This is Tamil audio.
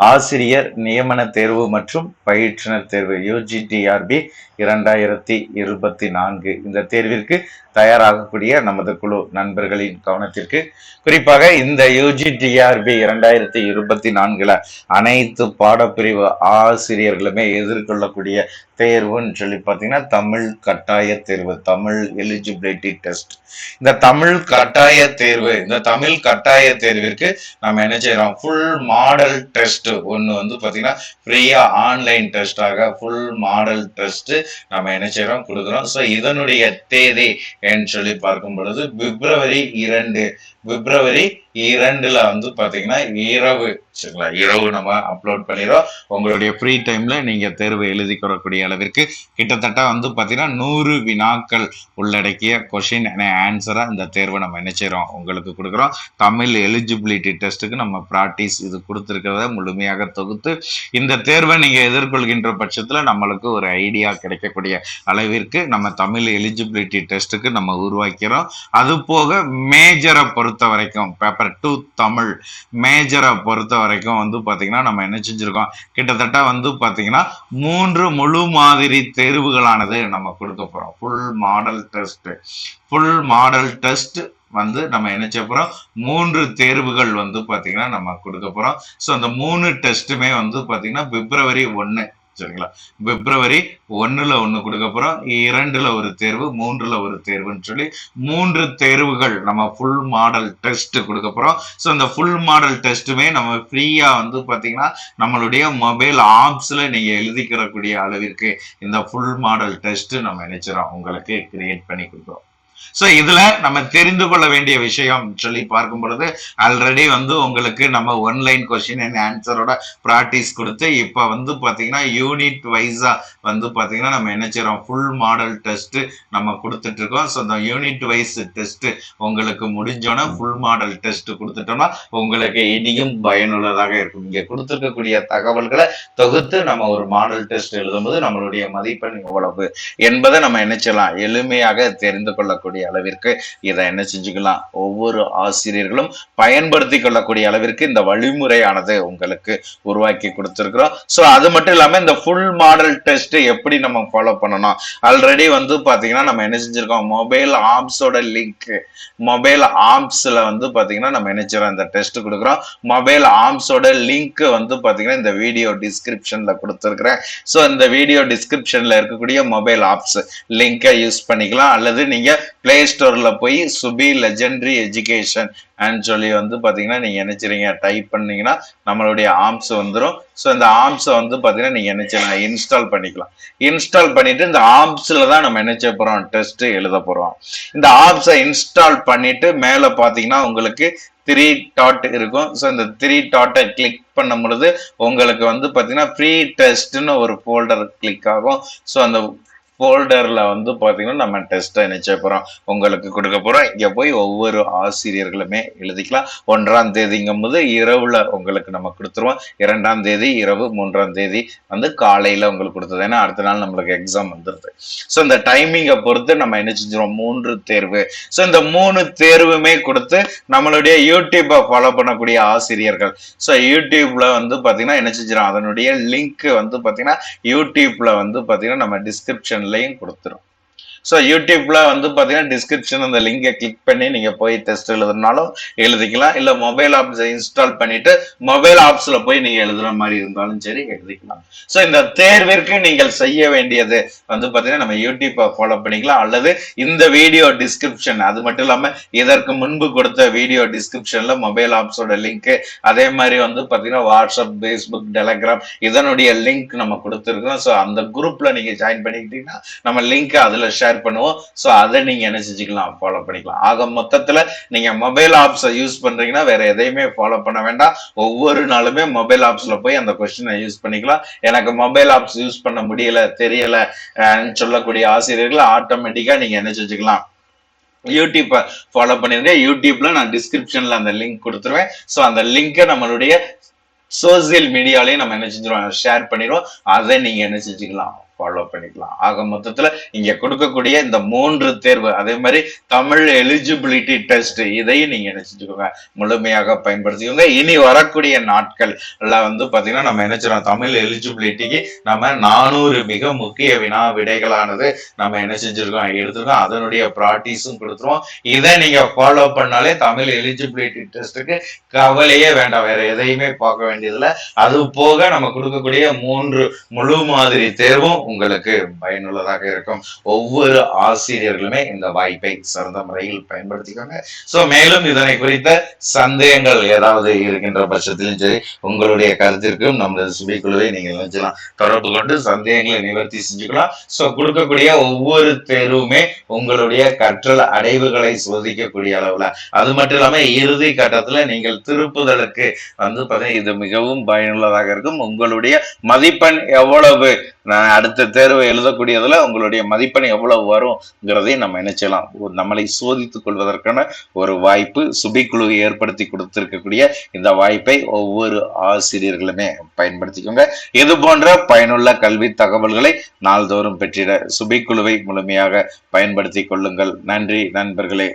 ஆசிரியர் நியமன தேர்வு மற்றும் பயிற்றுனர் தேர்வு யூஜிடிஆர்பி இரண்டாயிரத்தி இருபத்தி நான்கு. இந்த தேர்விற்கு தயாராகக்கூடிய நமது குழு நண்பர்களின் கவனத்திற்கு குறிப்பாக இந்த யூஜிடிஆர்பி இரண்டாயிரத்தி இருபத்தி நான்குல அனைத்து பாடப்பிரிவு ஆசிரியர்களுமே எதிர்கொள்ளக்கூடிய தேர்வுன்னு சொல்லி பார்த்தீங்கன்னா தமிழ் கட்டாய தேர்வு தமிழ் எலிஜிபிலிட்டி டெஸ்ட் இந்த தமிழ் கட்டாய தேர்வு இந்த தமிழ் கட்டாய தேர்விற்கு நம்ம என்ன செய்யறோம்? ஃபுல் மாடல் டெஸ்ட் ஒன்று வந்து பார்த்தீங்கன்னா ஃப்ரீயா ஆன்லைன் டெஸ்ட்டாக ஃபுல் மாடல் டெஸ்ட்டு நம்ம என்ன செய்கிறோம் கொடுக்குறோம். ஸோ இதனுடைய தேதி என்று சொல்லி பார்க்கும் பொழுது பிப்ரவரி இரண்டு. பிப்ரவரி இரண்டுல வந்து பாத்தீங்கன்னா இரவு சரிங்களா? இரவு நம்ம அப்லோட் பண்ணிடுறோம். உங்களுடைய ஃப்ரீ டைம்ல நீங்க தேர்வு எழுதி கொள்ளக்கூடிய அளவிற்கு கிட்டத்தட்ட வந்து பாத்தீங்கன்னா நூறு வினாக்கள் உள்ளடக்கிய கொஷின் ஆன்சரா இந்த தேர்வை நம்ம என்ன செய்யறோம் உங்களுக்கு கொடுக்குறோம். தமிழ் எலிஜிபிலிட்டி டெஸ்ட்டுக்கு நம்ம ப்ராக்டிஸ் இது கொடுத்துருக்கிறத முழுமையாக தொகுத்து இந்த தேர்வை நீங்க எதிர்கொள்கின்ற பட்சத்துல நம்மளுக்கு ஒரு ஐடியா கிடைக்கக்கூடிய அளவிற்கு நம்ம தமிழ் எலிஜிபிலிட்டி டெஸ்ட்டுக்கு நம்ம உருவாக்கிறோம். அது போக மேஜரை பொறுத்த வரைக்கும் பேப்பர் டூ தமிழ். மேஜரை பொறுத்த வரைக்கும் வந்து பார்த்தீங்கன்னா நம்ம என்ன செஞ்சுருக்கோம்? கிட்டத்தட்ட வந்து பார்த்தீங்கன்னா மூன்று முழு மாதிரி தேர்வுகளானது நம்ம கொடுக்க போகிறோம் full model test full model test வந்து நம்ம என்ன செய்ய போகிறோம் மூன்று தேர்வுகள் வந்து பார்த்திங்கன்னா நம்ம கொடுக்க போகிறோம் ஸோ அந்த மூணு டெஸ்ட்டுமே வந்து பார்த்திங்கன்னா பிப்ரவரி ஒன்று சரிங்களா? பிப்ரவரி ஒன்றில் ஒன்று கொடுக்க போறோம். இரண்டில் ஒரு தேர்வு மூன்றில் ஒரு தேர்வுன்னு சொல்லி மூன்று தேர்வுகள் நம்ம ஃபுல் மாடல் டெஸ்ட் கொடுக்க போகிறோம் ஸோ அந்த ஃபுல் மாடல் டெஸ்ட்டுமே நம்ம ஃப்ரீயாக வந்து பார்த்தீங்கன்னா நம்மளுடைய மொபைல் ஆப்ஸில் நீங்கள் எழுதிக்கிறக்கூடிய அளவிற்கு இந்த ஃபுல் மாடல் டெஸ்ட்டு நம்ம நினைச்சிரோம் உங்களுக்கு கிரியேட் பண்ணி கொடுக்குறோம். ஸோ இதுல நம்ம தெரிந்து கொள்ள வேண்டிய விஷயம் சொல்லி பார்க்கும் பொழுது ஆல்ரெடி வந்து உங்களுக்கு நம்ம ஒன்லைன் கொஸ்டின் அண்ட் ஆன்சரோட ப்ராக்டிஸ் கொடுத்து இப்போ வந்து பார்த்தீங்கன்னா யூனிட் வைஸா வந்து பார்த்தீங்கன்னா நம்ம என்ன செய்யறோம் ஃபுல் மாடல் டெஸ்ட் நம்ம கொடுத்துட்டு இருக்கோம். ஸோ அந்த யூனிட் வைஸ் டெஸ்ட் உங்களுக்கு முடிஞ்சோன்னா ஃபுல் மாடல் டெஸ்ட் கொடுத்துட்டோம்னா உங்களுக்கு இனியும் பயனுள்ளதாக இருக்கும். இங்கே கொடுத்துருக்கக்கூடிய தகவல்களை தொகுத்து நம்ம ஒரு மாடல் டெஸ்ட் எழுதும்போது நம்மளுடைய மதிப்பெண் எவ்வளவு என்பதை நம்ம என்ன செய்யலாம்? எளிமையாக தெரிந்து கொள்ளக்கூடிய அளவிற்கு இதை என்ன செஞ்சுக்கலாம்? ஒவ்வொரு ஆசிரியர்களும் பயன்படுத்தி கொள்ளக்கூடிய அளவிற்கு இந்த வழிமுறையானது உங்களுக்கு உருவாக்கி கொடுத்துருக்குறோம். ஸோ அது மட்டும் இல்லாம இந்த ஃபுல் மாடல் டெஸ்ட் எப்படி நம்ம ஃபாலோ பண்ணணும்? ஆல்ரெடி வந்து பாத்தீங்கன்னா நம்ம என்ன செஞ்சுருக்கோம்? மொபைல் ஆப்ஸோட லிங்க் மொபைல் ஆப்ஸில் வந்து பாத்தீங்கன்னா நம்ம நினைச்சிரோம் இந்த டெஸ்ட் கொடுக்குறோம். மொபைல் ஆப்ஸோட லிங்க் வந்து பாத்தீங்கன்னா இந்த வீடியோ டிஸ்கிரிப்ஷனில் கொடுத்துருக்குறேன். ஸோ இந்த வீடியோ டிஸ்கிரிப்ஷனில் இருக்கக்கூடிய மொபைல் ஆப்ஸ் லிங்கை யூஸ் பண்ணிக்கலாம். அல்லது நீங்கள் பிளே ஸ்டோரில் போய் சுபி லெஜெண்டரி எஜுகேஷன் அண்ட் சொல்லி வந்து பார்த்தீங்கன்னா நீங்கள் நினைச்சிருங்க. டைப் பண்ணீங்கன்னா நம்மளுடைய ஆம்ஸ் வந்துடும் ஸோ இந்த ஆம்ஸை வந்து பார்த்தீங்கன்னா நீங்கள் நினைச்சலாம் இன்ஸ்டால் பண்ணிக்கலாம். இன்ஸ்டால் பண்ணிவிட்டு இந்த ஆப்ஸ்ல தான் நம்ம நினைச்ச போகிறோம் டெஸ்ட்டு எழுத போகிறோம் இந்த ஆப்ஸை இன்ஸ்டால் பண்ணிவிட்டு மேலே பார்த்தீங்கன்னா உங்களுக்கு த்ரீ டாட் இருக்கும். ஸோ இந்த த்ரீ டாட்டை கிளிக் பண்ணும் பொழுது உங்களுக்கு வந்து பார்த்தீங்கன்னா ஃப்ரீ டெஸ்ட்னு ஒரு ஃபோல்டர் கிளிக் ஆகும். ஸோ அந்த ஃபோல்டரில் வந்து பார்த்தீங்கன்னா நம்ம டெஸ்ட்டை நினைச்ச போகிறோம் உங்களுக்கு கொடுக்க போகிறோம் இங்கே போய் ஒவ்வொரு ஆசிரியர்களுமே எழுதிக்கலாம். ஒன்றாம் தேதிங்கும் போது உங்களுக்கு நம்ம கொடுத்துருவோம். இரண்டாம் தேதி இரவு மூன்றாம் தேதி வந்து காலையில் உங்களுக்கு கொடுத்தது. ஏன்னா அடுத்த நாள் நம்மளுக்கு எக்ஸாம் வந்துடுது ஸோ இந்த டைமிங்கை பொறுத்து நம்ம என்ன செஞ்சிருவோம்? மூன்று தேர்வு. ஸோ இந்த மூணு தேர்வுமே கொடுத்து நம்மளுடைய யூடியூப்பை ஃபாலோ பண்ணக்கூடிய ஆசிரியர்கள். ஸோ யூடியூப்பில் வந்து பார்த்தீங்கன்னா என்ன செஞ்சிடும் அதனுடைய லிங்க் வந்து பார்த்தீங்கன்னா யூடியூப்பில் வந்து பார்த்தீங்கன்னா நம்ம டிஸ்கிரிப்ஷன் லையும் கொடுத்துரும். ஸோ யூடியூப்ல வந்து பார்த்தீங்கன்னா டிஸ்கிரிப்ஷன் அந்த லிங்கை கிளிக் பண்ணி நீங்க போய் டெஸ்ட் எழுதுனாலும் எழுதிக்கலாம். இல்லை மொபைல் ஆப்ஸை இன்ஸ்டால் பண்ணிட்டு மொபைல் ஆப்ஸ்ல போய் நீங்க எழுதுற மாதிரி இருந்தாலும் சரி எழுதிக்கலாம். ஸோ இந்த தேர்விற்கு நீங்கள் செய்ய வேண்டியது வந்து பார்த்தீங்கன்னா நம்ம யூடியூப்பை ஃபாலோ பண்ணிக்கலாம். அல்லது இந்த வீடியோ டிஸ்கிரிப்ஷன் அது மட்டும் இல்லாமல் இதற்கு முன்பு கொடுத்த வீடியோ டிஸ்கிரிப்ஷன்ல மொபைல் ஆப்ஸோட லிங்க் அதே மாதிரி வந்து பார்த்தீங்கன்னா வாட்ஸ்அப் ஃபேஸ்புக் டெலகிராம் இதனுடைய லிங்க் நம்ம கொடுத்துருக்கோம் ஸோ அந்த குரூப்ல நீங்க ஜாயின் பண்ணிக்கிட்டீங்கன்னா நம்ம லிங்க் அதுல ஷேர் ஷேர் பண்ணுவோம். ஸோ அதை நீங்க என்ன செஞ்சுக்கலாம்? ஃபாலோ பண்ணிக்கலாம். ஆக மொத்தத்துல நீங்க மொபைல் ஆப்ஸை யூஸ் பண்றீங்கன்னா வேற எதையுமே ஃபாலோ பண்ண வேண்டாம். ஒவ்வொரு நாளுமே மொபைல் ஆப்ஸ்ல போய் அந்த கொஸ்டினை யூஸ் பண்ணிக்கலாம். எனக்கு மொபைல் ஆப்ஸ் யூஸ் பண்ண முடியல தெரியல சொல்லக்கூடிய ஆசிரியர்கள் ஆட்டோமேட்டிக்கா நீங்க என்ன செஞ்சுக்கலாம்? யூடியூப்பை ஃபாலோ பண்ணிருங்க. யூடியூப்ல நான் டிஸ்கிரிப்ஷன்ல அந்த லிங்க் கொடுத்துருவேன். ஸோ அந்த லிங்கை நம்மளுடைய சோசியல் மீடியாலையும் நம்ம என்ன செஞ்சிருவோம்? ஷேர் பண்ணிடுவோம். அதை நீங்க என்ன செஞ்சுக்கலாம்? ஃபாலோ பண்ணிக்கலாம். ஆக மொத்தத்துல இங்க கொடுக்கக்கூடிய இந்த மூன்று தேர்வு அதே மாதிரி தமிழ் எலிஜிபிலிட்டி டெஸ்ட் இதையும் நீங்க என்ன முழுமையாக பயன்படுத்திக்கோங்க. இனி வரக்கூடிய நாட்கள் எல்லாம் வந்து பாத்தீங்கன்னா நம்ம என்ன தமிழ் எலிஜிபிலிட்டிக்கு நம்ம நானூறு மிக முக்கிய வினா விடைகளானது நம்ம என்ன செஞ்சிருக்கோம்? எடுத்துருக்கோம். அதனுடைய ப்ராக்டிஸும் கொடுத்துருவோம். இதை நீங்க ஃபாலோ பண்ணாலே தமிழ் எலிஜிபிலிட்டி டெஸ்ட்டுக்கு கவலையே வேண்டாம். வேற எதையுமே பார்க்க வேண்டியதில்லை. அது போக நம்ம கொடுக்கக்கூடிய மூன்று முழு மாதிரி தேர்வும் உங்களுக்கு பயனுள்ளதாக இருக்கும். ஒவ்வொரு ஆசிரியர்களுமே இந்த வாய்ப்பை சிறந்த முறையில் பயன்படுத்திக்கோங்க. ஸோ மேலும் இதனை குறித்த சந்தேகங்கள் ஏதாவது இருக்கின்ற பட்சத்திலும் சரி உங்களுடைய கருத்திற்கும் நமது சுபிக்குழுவை நீங்கள் நினைச்சலாம் தொடர்பு கொண்டு சந்தேகங்களை நிவர்த்தி செஞ்சுக்கலாம். சோ கொடுக்கக்கூடிய ஒவ்வொரு தேர்வுமே உங்களுடைய கற்றல் அடைவுகளை சோதிக்கக்கூடிய அளவுல. அது மட்டும் இல்லாமல் இறுதி கட்டத்துல நீங்கள் திருப்புதலுக்கு வந்து பார்த்தீங்கன்னா இது மிகவும் பயனுள்ளதாக இருக்கும். உங்களுடைய மதிப்பெண் எவ்வளவு? அடுத்த அடுத்த தேர்வை எழுதக்கூடியதில் உங்களுடைய மதிப்பெண் எவ்வளவு வரும்ங்கிறதையும் நம்ம நினைச்சலாம். ஒரு நம்மளை சோதித்துக் கொள்வதற்கான ஒரு வாய்ப்பு சுபிக்குழு ஏற்படுத்தி கொடுத்திருக்கக்கூடிய இந்த வாய்ப்பை ஒவ்வொரு ஆசிரியர்களுமே பயன்படுத்திக்கோங்க. இது போன்ற பயனுள்ள கல்வி தகவல்களை நாள்தோறும் பெற்றிட சுபிக்குழுவை முழுமையாக பயன்படுத்திக் கொள்ளுங்கள். நன்றி நண்பர்களே.